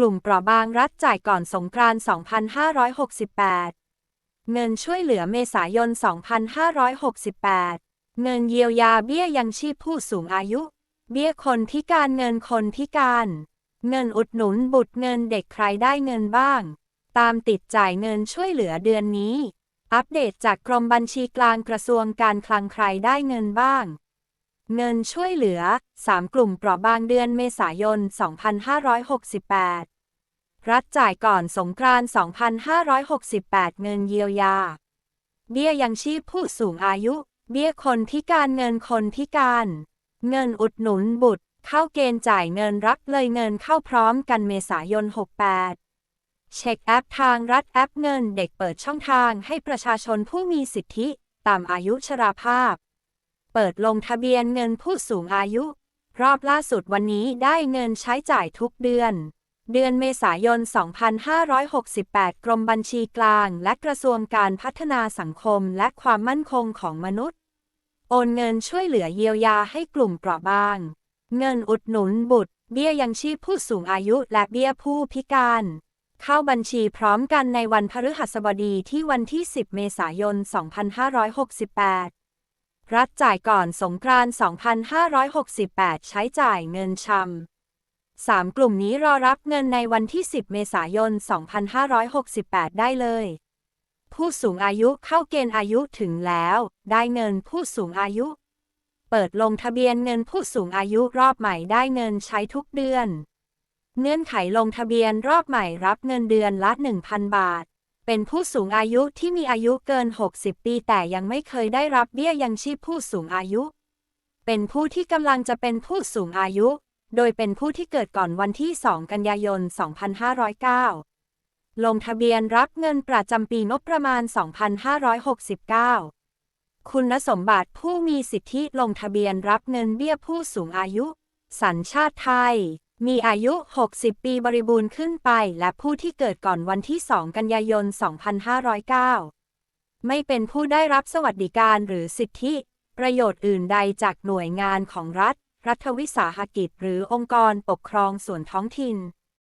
กลุ่มเปราะบางรัฐจ่ายก่อนสงกรานต์ 2568 เงินช่วยเหลือเมษายน 2568 เงินเยียวยาเบี้ยยังชีพผู้สูงอายุ เบี้ยคนพิการเงินคนพิการ เงินอุดหนุนบุตรเงินเด็กใครได้เงินบ้าง ตามติดจ่ายเงินช่วยเหลือเดือนนี้ อัปเดตจากกรมบัญชีกลางกระทรวงการคลังใครได้เงินบ้าง เงินช่วยเหลือ 3 กลุ่มเปราะบางเดือนเมษายน 2568 รัฐจ่ายก่อนสงกรานต์2568 เงินเยียวยา เบี้ยยังชีพผู้สูงอายุ เบี้ยคนพิการเงินคนพิการ เงินอุดหนุนบุตร เข้าเกณฑ์จ่ายเงินรับเลยเงินเข้าพร้อมกันเมษายน 68 เช็คแอปทางรัฐแอปเงินเด็กเปิดช่องทางให้ประชาชนผู้มีสิทธิ ตามอายุชราภาพ เปิดลงทะเบียนเงินผู้สูงอายุ รอบล่าสุดวันนี้ได้เงินใช้จ่ายทุกเดือน เดือนเมษายน 2568 กรมบัญชีกลาง และกระทรวงการพัฒนาสังคมและความมั่นคงของมนุษย์ โอนเงินช่วยเหลือเยียวยาให้กลุ่มเปราะบาง เงินอุดหนุนบุตร เบี้ยยังชีพผู้สูงอายุและเบี้ยผู้พิการเข้าบัญชีพร้อมกันในวันพฤหัสบดีที่วันที่ 10 เมษายน 2568 รัฐจ่ายก่อนสงกรานต์2568 ใช้จ่ายเงินชำสามกลุ่มนี้รอรับเงินในวันที่ 10 เมษายน 2568 ได้เลย ผู้สูงอายุเข้าเกณฑ์อายุถึงแล้ว ได้เงินผู้สูงอายุ เปิดลงทะเบียนเงินผู้สูงอายุรอบใหม่ได้เงินใช้ทุกเดือน เงื่อนไขลงทะเบียนรอบใหม่รับเงินเดือนละ 1,000 บาท เป็นผู้สูงอายุที่มีอายุเกิน 60 ปีแต่ยังไม่เคยได้รับเบี้ยยังชีพผู้สูงอายุ เป็นผู้ที่กำลังจะเป็นผู้สูงอายุ โดยเป็นผู้ที่เกิดก่อนวันที่ 2 กันยายน 2509 ลงทะเบียนรับเงินประจำปีงบประมาณ 2569 คุณสมบัติผู้มีสิทธิลงทะเบียนรับเงินเบี้ยผู้สูงอายุ สัญชาติไทย มีอายุ 60 ปีบริบูรณ์ขึ้นไป และผู้ที่เกิดก่อนวันที่ 2 กันยายน 2509 ไม่เป็นผู้ได้รับสวัสดิการหรือสิทธิ ประโยชน์อื่นใดจากหน่วยงานของรัฐ รัฐวิสาหกิจ หรือองค์กรปกครองส่วนท้องถิ่น